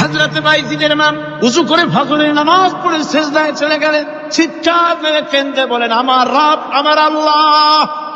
হাজরাতে বাইজিদের নাম উঁচু করে ফজরের নামাজ পড়ে শেষদায় চলে গেলেন। চিৎকার মেরে কেন্দ্রে বলেন, আমার রব, আমার আল্লাহ।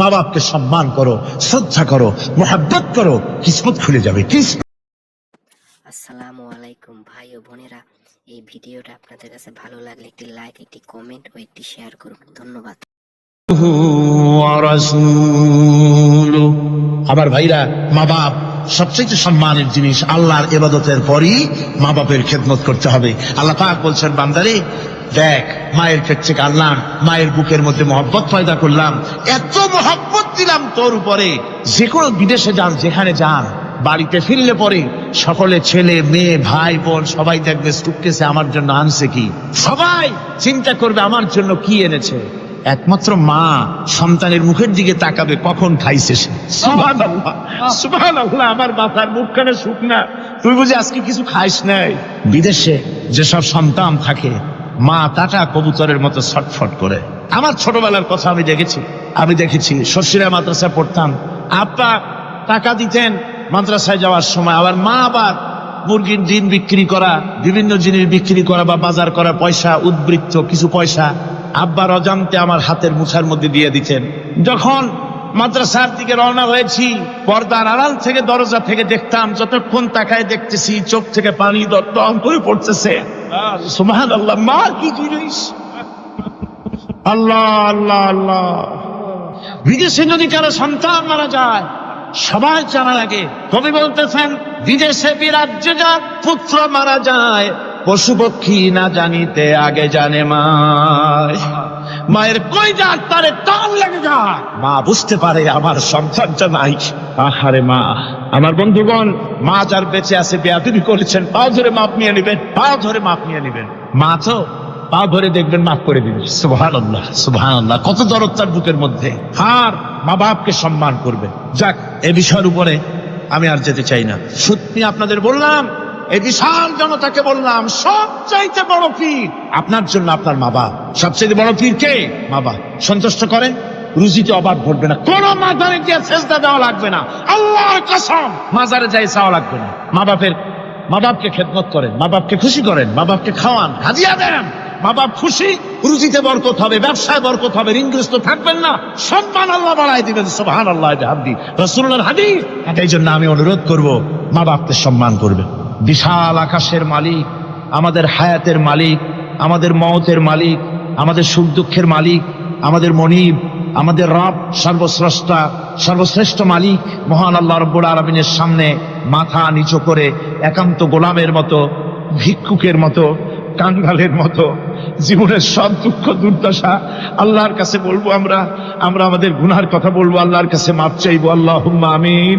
মা বাপকে সম্মান করো শ্রদ্ধা করো মোহাব্বত করো কিসমত খুলে যাবে আসসালামু আলাইকুম ভাই ও বোনেরা। এই ভিডিওটা আপনাদের কাছে ভালো লাগলে একটি লাইক একটি কমেন্ট ও একটি শেয়ার করুন। ধন্যবাদ। আমার ভাইরা মা বাপ সবচেয়ে সম্মানের জিনিস আল্লাহর এবাদতের পরই মা বাপের খেদমত করতে হবে। আল্লাহ পাক বলছেন বান্দারে দেখ, মায়ের পেট থেকে আনলাম, মায়ের বুকের মধ্যে মহব্বত পয়দা করলাম, এত মহব্বত দিলাম তোর উপরে। যে কোনো বিদেশে যান, যেখানে যান, বাড়িতে ফিরলে পরে সকলে ছেলে, মেয়ে, ভাই, বোন, সবাই দেখবে সুটকেসে আমার জন্য আনছে কি। সবাই চিন্তা করবে আমার জন্য কি এনেছে। একমাত্র মা সন্তানের মুখের দিকে তাকাবে, কখন খাইছে সে। আমার মাথার মুখখানে শুকনা তুই বুঝি আজকে কিছু খাইস নাই? বিদেশে যেসব সন্তান থাকে মা তাটা কবুতরের মতো ছটফট করে। আমার ছোটবেলার কথা আমি দেখেছি। আমি দেখেছি শশীরা মাদ্রাসায় পড়তাম। আপা টাকা দিতেন মাদ্রাসায় যাওয়ার সময়। আবার মা আবার মুরগির ডিম বিক্রি করা, বিভিন্ন জিনিস বিক্রি করা বা বাজার করা, পয়সা, উদ্বৃত্ত, কিছু পয়সা আব্বার অজান্তে আমার হাতের মুছার মধ্যে দিয়ে দিতেন। যখন মাদ্রাসার দিকে রওনা হয়েছি, পর্দার আড়াল থেকে দরজা থেকে দেখতাম, যতক্ষণ তাকায় দেখতেছি, চোখ থেকে পানি দত্তম করে পড়তেছে। আল্লাহ মা কি আল্লাহ আল্লাহ আল্লাহ। বিদেশে যদি কারও সন্তান মারা যায়, সবাই জানা লাগে কবি বলতেছেন, বিদেশে বিরাজ্য যার, পুত্র মারা যায়, পশু পক্ষী না জানিতে আগে জানে মায়। মায়ের কই যাক তারে টান লেগে যায় মা বুঝতে পারে আমার সন্তানটা নাই। আহারে মা আমার বন্ধুগণ মা যার বেঁচে আছে বেয়াদুরি করেছেন পা ধরে মাপ নিয়ে নেবেন পা ধরে মাপ নিয়ে নেবেন। মা তো পা ধরে দেখবেন মাফ করে দিবেন। সুবহান আল্লাহ সুবহান আল্লাহ কত দরদ তার বুকের মধ্যে। আর মা বাপকে সম্মান করবেন। যাক এ বিষয়ের উপরে আমি আর যেতে চাই না। সত্যি আপনাদের বললাম এই বিশাল জনতাকে বললাম সব চাইতে বড় পীর আপনার জন্য আপনার মা বাপ। সবচেয়ে বড় পীর কে? বাপ। সন্তুষ্ট করেন রুজিতে অবাধ ঘটবে না। কোন মাজারে গিয়ে চেষ্টা দেওয়া লাগবে না। আল্লাহর কসম, মাজারে যাই চাওয়া লাগবে না। মা বাপের, মা বাপকে খেদমত করেন, মা বাপকে খুশি করেন, মা বাপকে খাওয়ান, হাদিয়া দেন। মা বাপ খুশি, রুজিতে বরকত হবে, ব্যবসায় বরকত হবে, ঋণগ্রস্ত থাকবেন না। সম্মান আল্লাহ বাড়াই দিবেন সুবহান আল্লাহ হাদি রসুল্লাহর হাদি এই জন্য আমি অনুরোধ করব, মা বাপকে সম্মান করবেন। বিশাল আকাশের মালিক, আমাদের হায়াতের মালিক, আমাদের মতের মালিক, আমাদের সুখ দুঃখের মালিক, আমাদের মনিব, আমাদের রব সর্বশ্রেষ্ঠা সর্বশ্রেষ্ঠ মালিক, মহান আল্লাহ রব্বুল আলমিনের সামনে মাথা নিচু করে একান্ত গোলামের মতো, ভিক্ষুকের মতো, কাঙ্গালের মতো, জীবনের সব দুঃখ দুর্দশা আল্লাহর কাছে বলব আমরা আমরা আমাদের গুনার কথা বলব, আল্লাহর কাছে মাপ চাইব আল্লাহ আমিন।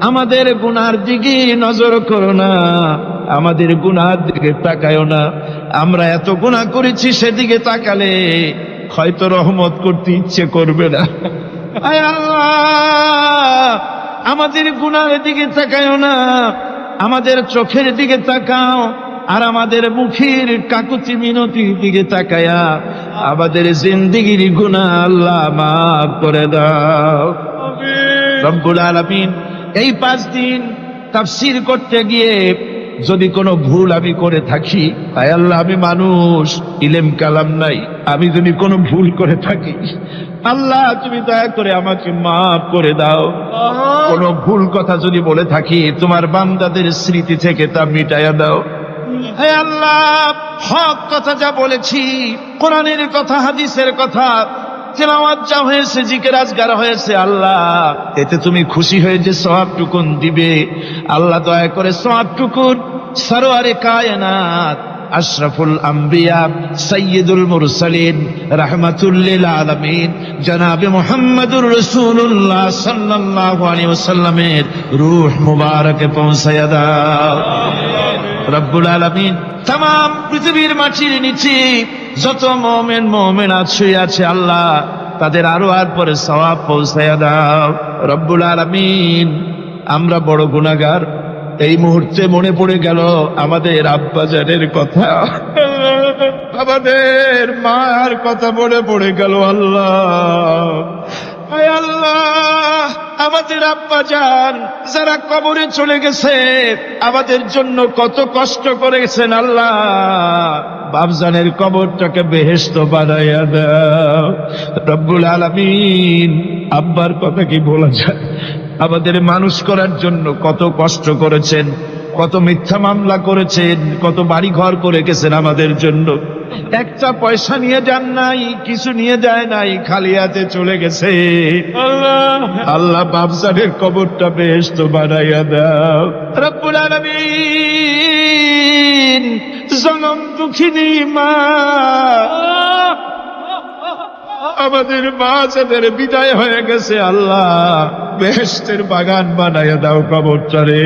আমাদের গুনার দিকে নজর করো না আমাদের গুনার দিকে তাকায়ও না। আমরা এত গুনাহ করেছি সেদিকে তাকালে হয়তো রহমত করতে ইচ্ছে করবে না। আমাদের গুনার দিকে তাকায়ও না আমাদের চোখের দিকে তাকাও আর আমাদের মুখের কাকুতি মিনতির দিকে তাকায়া আমাদের জিন্দিগির গুনাহ আল্লাহ মাফ করে দাও। রব্বুল আলামিন এই পাঁচ দিন তাফসির করতে গিয়ে যদি কোনো ভুল আমি করে থাকি তাই আল্লাহ আমি মানুষ ইলেম কালাম নাই আমি যদি কোনো ভুল করে থাকি আল্লাহ তুমি দয়া করে আমাকে মাফ করে দাও। কোনো ভুল কথা যদি বলে থাকি তোমার বান্দাদের স্মৃতি থেকে তা মিটাইয়া দাও। আল্লাহ হক কথা যা বলেছি কোরআনের কথা হাদিসের কথা তেলাওয়াত যা হয়েছে জিকের আজগার হয়েছে আল্লাহ এতে তুমি খুশি হয়ে যে সওয়াব দিবে। আল্লাহ দয়া করে সোয়াবটুকুন সরোয়ারে কায়নাত আশরাফুল আম্বিয়া সৈয়দুল মুরসালিন রাহমাতুল্লিল আলামিন জনাবে মুহাম্মদুর রাসূলুল্লাহ সাল্লাল্লাহু আলাইহি ওয়াসাল্লামের রূহ মুবারকে পৌঁছায়া দাও। রব্বুল আলামিন তাম পৃথিবীর মাটির নিচে যত মোমেন মোমেন আছে আছে আল্লাহ, তাদের আরও আর পরে সওয়াব পৌঁছায়া দাও। রব্বুল আলামিন, আমরা বড় গুনাহগার। এই মুহূর্তে মনে পড়ে গেল আমাদের আব্বাজানের কথা। আমাদের মার কথা মনে পড়ে গেল আল্লাহ। আল্লাহ, আমাদের আব্বা যান যারা কবরে চলে গেছে, আমাদের জন্য কত কষ্ট করেছেন আল্লাহ। বাবজানের কবরটাকে বেহেস্ত বানাইয়া দাও। রব্বুল আলামিন আব্বার কথা কি বলা যায়? আমাদের মানুষ করার জন্য কত কষ্ট করেছেন কত মিথ্যা মামলা করেছেন কত বাড়ি ঘর করে গেছেন আমাদের জন্য। একটা পয়সা নিয়ে যান নাই কিছু নিয়ে যায় নাই খালি হাতে চলে গেছে। আল্লাহ। আল্লাহ বাবসানের কবরটা বেশ তো বানাইয়া দাও। রব্বুল আলামিন জনম দুঃখিনী মা আমাদের মা যাদের বিদায় হয়ে গেছে, আল্লাহ বেহেস্তের বাগান বানাইয়া দাও কবর চরে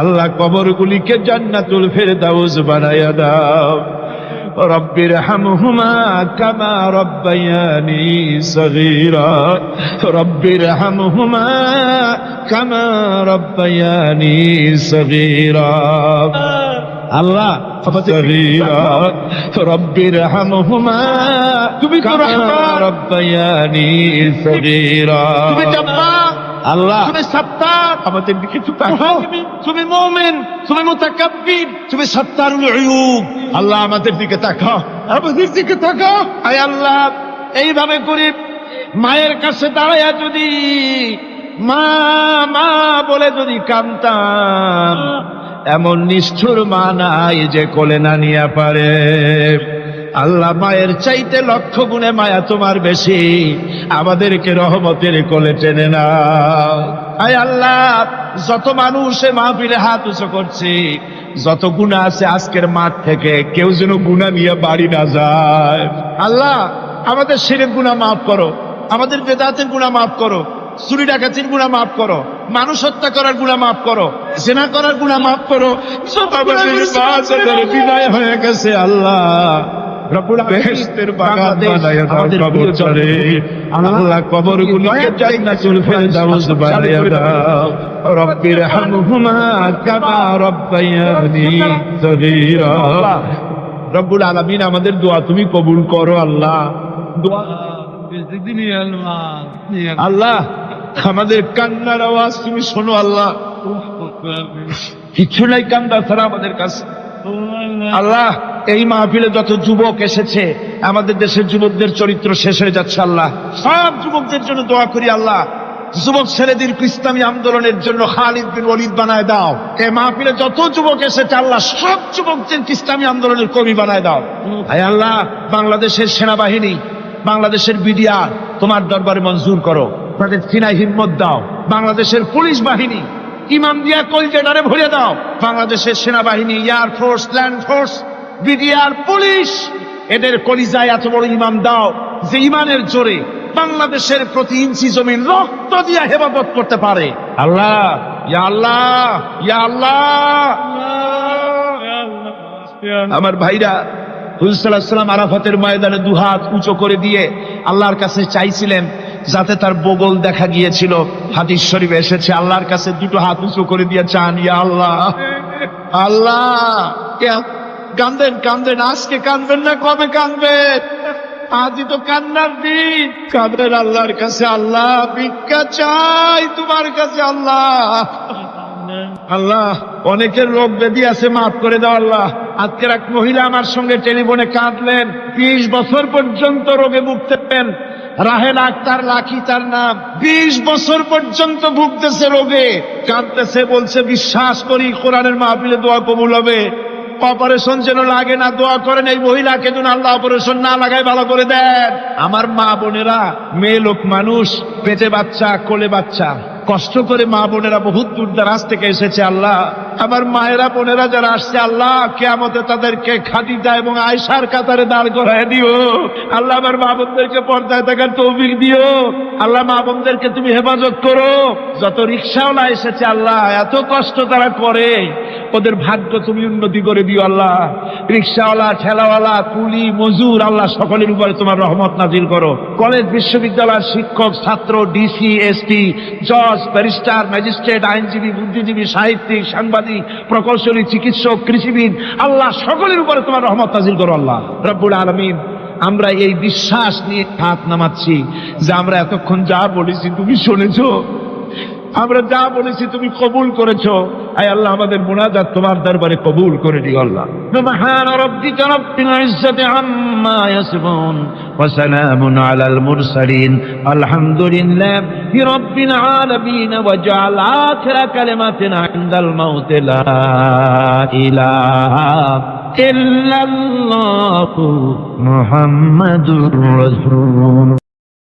আল্লাহ কবর গুলিকে জান্নাতুল ফের দাউজ বানাইয়া দাও। রব্বির হামহুমা কামা রব্বাইয়ানি সগীরা। রব্বির হামহুমা কামা রব্বাইয়ানি সগীরা। আল্লাহ রব্বির তুমি তুমি আল্লাহ। তুমি সত্তার আমাদের দিকে তুমি মোমেন তুমি মোতাকাব্বির তুমি সত্তারুল আল্লাহ আমাদের দিকে তাকাও। আমাদের দিকে তাকাও। আয় আল্লাহ এইভাবে করে মায়ের কাছে দাঁড়ায়া যদি মা মা বলে যদি কান্তাম এমন নিষ্ঠুর মা নাই যে কোলে না নিয়ে পারে। আল্লাহ মায়ের চাইতে লক্ষ গুণে মায়া তোমার বেশি। আমাদেরকে রহমতের কোলে টেনে না আয় আল্লাহ, যত মানুষ মাহফিলে হাত উঁচু করছে, যত গুণা আছে আজকের মাঠ থেকে, কেউ যেন গুণা নিয়ে বাড়ি না যায়। আল্লাহ, আমাদের সিরের গুণা মাফ করো, আমাদের বেদাতের গুণা মাফ করো, চুরি ডাকাতির গুণা মাফ করো, মানুষ হত্যা করার গুণা মাফ করো জেনা করার গুণা মাফ করো। বিদায় হয়ে গেছে আল্লাহ। কবর চরে আল্লাহ কবর গুলিকে জান্নাতুল ফেরদাউস বানাইয়া দাও। রব্বির হামহুমা কামা রব্বায়ানি সগীরা। রব্বুল আলামিন আমাদের দোয়া তুমি কবুল করো আল্লাহ। দোয়া আল্লাহ। আমাদের কান্নার আওয়াজ তুমি শোনো আল্লাহ। কিছু নাই কান্দা ছাড়া আমাদের কাছে। আল্লাহ, এই মাহফিলে যত যুবক এসেছে, আমাদের দেশের যুবকদের চরিত্র শেষ হয়ে যাচ্ছে, আল্লাহ। সব যুবকদের জন্য দোয়া করি, আল্লাহ। যুবক ছেলেদের ইসলামী আন্দোলনের জন্য খালিদ বিন ওলিদ বানায় দাও। এ মাহফিলে যত যুবক এসেছে, আল্লাহ, সব যুবকদের ইসলামী আন্দোলনের কবি বানায় দাও। হায় আল্লাহ, বাংলাদেশের সেনাবাহিনী, বাংলাদেশের বিডিআর, তোমার দরবারে মঞ্জুর করো। তাদের সিনাই হিম্মত দাও। বাংলাদেশের পুলিশ বাহিনী ইমাম দিয়া কলজেডারে ভরে দাও। বাংলাদেশের সেনাবাহিনী air force land force BDR police এদের কলিজায় এত বড় ইমাম দাও যে ইমানের জোরে বাংলাদেশের প্রতি ইঞ্চি জমিন রক্ত দিয়া হেফাজত করতে পারে। আল্লাহ, ইয়া আল্লাহ ইয়া আল্লাহ। আমার ভাইরা হুজুরাল্লাহাম আরাফাতের ময়দানে দুহাত উঁচু করে দিয়ে আল্লাহর কাছে চাইছিলেন যাতে তার বগল দেখা গিয়েছিল। হাদিস শরীফে এসেছে, আল্লাহর কাছে দুটো হাত উঁচু করে দিয়ে চান, ইয়া আল্লাহ আল্লাহ কান্দেন কান্দেন, আজকে কানবেন না, কবে কানবেন? আজই তো কান্নার দিন। কাঁদেন আল্লাহর কাছে, আল্লাহ, ভিক্ষা চাই তোমার কাছে, আল্লাহ। আল্লাহ, অনেকের রোগ ব্যাধি আছে, মাফ করে দাও, আল্লাহ। আজকের এক মহিলা আমার সঙ্গে টেলিফোনে কাঁদলেন। বিশ বছর পর্যন্ত রোগে ভুগতেন। রাহেল আক্তার লাখি তার নাম। বিশ বছর পর্যন্ত ভুগতেছে রোগে। কাঁদতেছে, বলছে, বিশ্বাস করি, কোরআনের মাহফিলে দোয়া কবুল হবে। অপারেশন যেন লাগে না, দোয়া করেন এই মহিলাকে, যেন আল্লাহ অপারেশন না লাগায়, ভালো করে দেন। আমার মা বোনেরা, মেয়ে লোক মানুষ, পেটে বাচ্চা, কোলে বাচ্চা। কষ্ট করে মা বোনেরা বহুত দূর দারাজ থেকে এসেছে, আল্লাহ। আমার মায়েরা, বোনেরা যারা আসছে, আল্লাহ কেমতে তাদেরকে খাদিজা এবং আয়সার কাতারে দাঁড় করায় দিও। আল্লাহ আমার মা বোনদেরকে পর্দায় থাকার তৌফিক দিও। আল্লাহ মা বোনদেরকে তুমি হেফাজত করো। যত রিক্সাওয়ালা এসেছে, আল্লাহ, এত কষ্ট তারা করে। ওদের ভাগ্য তুমি উন্নতি করে দিও, আল্লাহ। রিক্সাওয়ালা, ঠেলাওয়ালা, কুলি, মজুর, আল্লাহ, সকলের উপরে তোমার রহমত নাজিল করো। কলেজ, বিশ্ববিদ্যালয়ের শিক্ষক, ছাত্র, ডিসি, এসটি জজ ব্যারিস্টার ম্যাজিস্ট্রেট আইনজীবী, বুদ্ধিজীবী, সাহিত্যিক, সাংবাদিক, প্রকৌশলী, চিকিৎসক, কৃষিবিদ, আল্লাহ সকলের উপরে তোমার রহমত নাজিল করো আল্লাহ। রব্বুল আলমিন, আমরা এই বিশ্বাস নিয়ে হাত নামাচ্ছি যে আমরা এতক্ষণ যা বলেছি তুমি শুনেছো। আমরা যা বলেছি তুমি কবুল করেছ। আয় আল্লাহ, আমাদের মোনাজাত তোমার দরবারে কবুল করে দিও আল্লাহ। সুবহান রাব্বিকা রাব্বিল ইজ্জাতি আম্মা ইয়াসিফুন ওয়া সালামুন আলাল মুরসালিন। আলহামদুলিল্লাহি রাব্বিল আলামিন, ওয়া জাআল আখিরা কালিমাতিনা ইনদাল মাউত লা ইলাহা ইল্লাল্লাহু মুহাম্মাদুর রাসূল